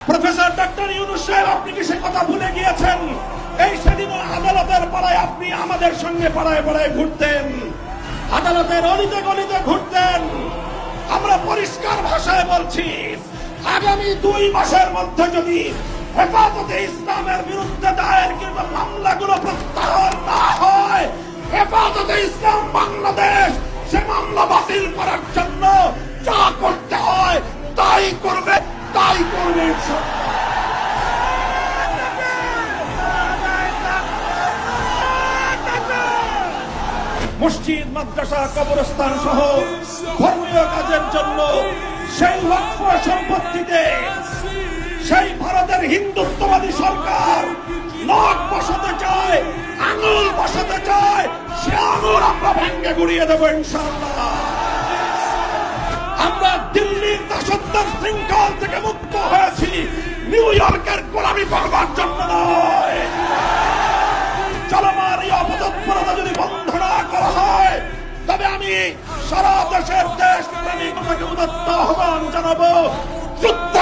Professor doctor Yunus সাহেব, আপনি কি সে কথা ভুলে গিয়েছেন? এই সেদিন আদালতের পাড়ায় আপনি আমাদের সঙ্গে পাড়ায় পাড়ায় ঘুরতেন। আদালতের অলিতে গলিতে ঘুরতেন। আমরা পরিষ্কার ভাষায় বলছি, আগামী দুই মাসের মধ্যে যদি হেফাজতে ইসলামের বিরুদ্ধে দায়ের কিংবা মামলাগুলো প্রত্যাহার না হয়, হেফাজতে ইসলাম বাংলাদেশ সে মামলা বাতিল মসজিদ, মাদ্রাসা, কবরস্থান সহ ধর্মীয় কাজের জন্য সেই ওয়াকফ সম্পত্তিতে সেই ভারতের হিন্দুত্ববাদী সরকার নখ বসাতে চায়, আঙুল বসাতে চায়, সে আঙুল আমরা ভেঙ্গে গুড়িয়ে দেবো ইনশাআল্লাহ। আমরা দিল্লির নিউ ইয়র্কের গোলামি করবার জন্য নয়। চলমান এই অপতৎপরতা যদি বন্ধ না করা হয়, তবে আমি সারা দেশের দেশ প্রেমিকতাকে উদত্ত আহ্বান জানাব। প্রস্তুতি